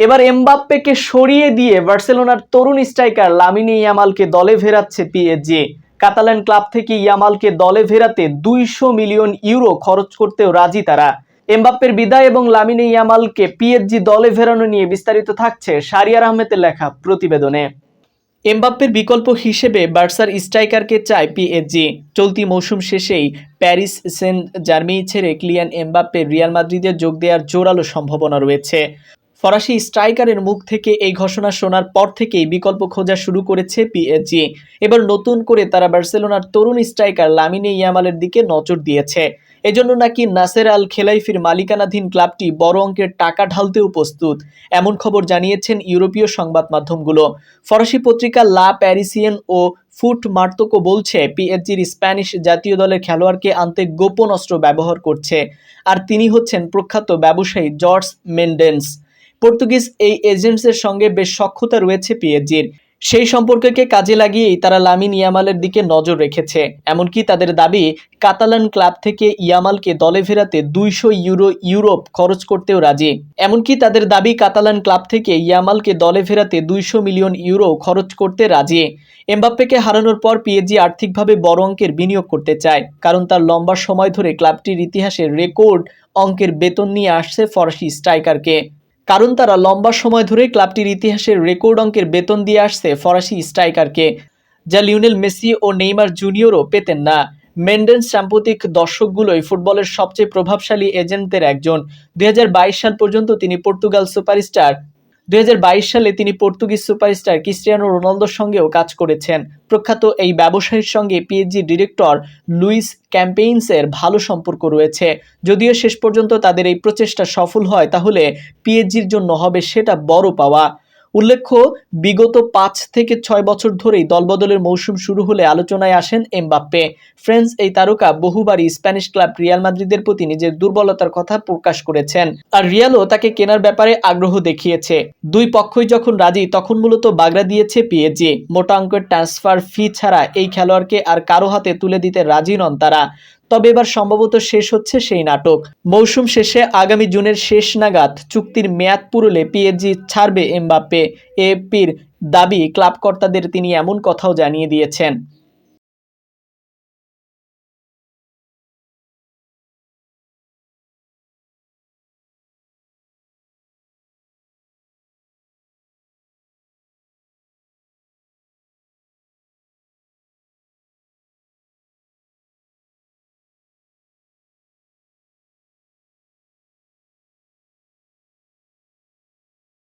এবার এমবাপ্পেকে সরিয়ে দিয়ে বার্সেলোনার তরুণ স্ট্রাইকার লামিনি ইয়ামালকে দলে ফেরাচ্ছে পিএসজি কাতালান ক্লাব থেকে ইয়ামালকে দলে ফেরাতে দুইশো মিলিয়ন ইউরো খরচ করতেও রাজি তারা। এমবাপ্পের বিদায় এবং লামিনি ইয়ামালকে পিএসজি দলে ফেরানো নিয়ে বিস্তারিত থাকছে সারিয়ার আহমেদের লেখা প্রতিবেদনে। এমবাপ্পের বিকল্প হিসেবে বার্সার স্ট্রাইকারকে চায় পিএসজি চলতি মৌসুম শেষেই প্যারিস সেন্ট জার্মি ছেড়ে ক্লিয়ান এমবাপ্পে রিয়াল মাদ্রিদে যোগ দেওয়ার জোরালো সম্ভাবনা রয়েছে। ফরাসি স্ট্রাইকারের মুখ থেকে এই ঘোষণা শোনার পর থেকেই বিকল্প খোঁজা শুরু করেছে পিএসজি এবার নতুন করে তারা বার্সেলোনার তরুণ স্ট্রাইকার লামিনে ইয়ামালের দিকে নজর দিয়েছে। এজন্য নাকি নাসের আল খেলাইফির মালিকানাধীন ক্লাবটি বড় অঙ্কের টাকা ঢালতেও প্রস্তুত, এমন খবর জানিয়েছেন ইউরোপীয় সংবাদ মাধ্যমগুলো। ফরাসি পত্রিকা লা প্যারিসিয়ান ও ফুট মার্তোকো বলছে পিএসজির স্প্যানিশ জাতীয় দলের খেলোয়াড়কে আনতে গোপন অস্ত্র ব্যবহার করছে, আর তিনি হচ্ছেন প্রখ্যাত ব্যবসায়ী জর্জ মেন্ডেন্স। পর্তুগিজ এই এজেন্টসের সঙ্গে বেশ সক্ষতা রয়েছে পিএসজির সেই সম্পর্ককে কাজে লাগিয়েই তারা লামিন ইয়ামালের দিকে নজর রেখেছে। এমনকি তাদের দাবি, কাতালান ক্লাব থেকে ইয়ামালকে দলে ফেরাতে দুইশো ইউরো, ইউরোপ খরচ করতেও রাজি। এমনকি তাদের দাবি, কাতালান ক্লাব থেকে ইয়ামালকে দলে ফেরাতে দুইশো মিলিয়ন ইউরো খরচ করতে রাজি। এমবাপ্পেকে হারানোর পর পিএসজি আর্থিকভাবে বড় অঙ্কের বিনিয়োগ করতে চায়, কারণ তার লম্বা সময় ধরে ক্লাবটির ইতিহাসে রেকর্ড অঙ্কের বেতন নিয়ে আসছে ফরাসি স্ট্রাইকারকে। কারণ তারা লম্বা সময় ধরে ক্লাবটির ইতিহাসের রেকর্ড অঙ্কের বেতন দিয়ে আসছে ফরাসি স্ট্রাইকারকে, যা লিওনেল মেসি ও নেইমার জুনিয়রও পেতেন না। মেন্ডেন সাম্প্রতিক দর্শকগুলোই ফুটবলের সবচেয়ে প্রভাবশালী এজেন্টদের একজন। দুই হাজার বাইশ সাল পর্যন্ত তিনি পর্তুগাল সুপারস্টার দুই হাজার বাইশ সালে তিনি পর্তুগিজ সুপারস্টার ক্রিস্টিয়ানো রোনালদোর সঙ্গেও কাজ করেছেন। প্রখ্যাত এই ব্যবসায়ীর সঙ্গে পিএইচজি ডিরেক্টর লুইস ক্যাম্পেইনসের ভালো সম্পর্ক রয়েছে। যদিও শেষ পর্যন্ত তাদের এই প্রচেষ্টা সফল হয়, তাহলে পিএইচজির জন্য হবে সেটা বড় পাওয়া। উল্লেখ্য, বিগত পাঁচ থেকে ছয় বছর ধরেই দলবদলের মৌসুম শুরু হলে আলোচনায় আসেন এমবাপ্পে। ফ্রেন্স এই তারকা বহুবারই স্প্যানিশ ক্লাব রিয়াল মাদ্রিদের প্রতি নিজের দুর্বলতার কথা প্রকাশ করেছেন। আর রিয়ালও তাকে কেনার ব্যাপারে আগ্রহ দেখিয়েছে। দুই পক্ষই যখন রাজি, তখন মূলত বাগড়া দিয়েছে পিএজি মোটা অঙ্কের ট্রান্সফার ফি ছাড়া এই খেলোয়াড়কে আর কারও হাতে তুলে দিতে রাজি নন তারা। তবে এবার সম্ভবত শেষ হচ্ছে সেই নাটক। মৌসুম শেষে আগামী জুনের শেষ নাগাদ চুক্তির মেয়াদ পুরলে পিএজি ছাড়বে এমবাপ্পে। এপির দাবি ক্লাবকর্তাদের, তিনি এমন কথাও জানিয়ে দিয়েছেন।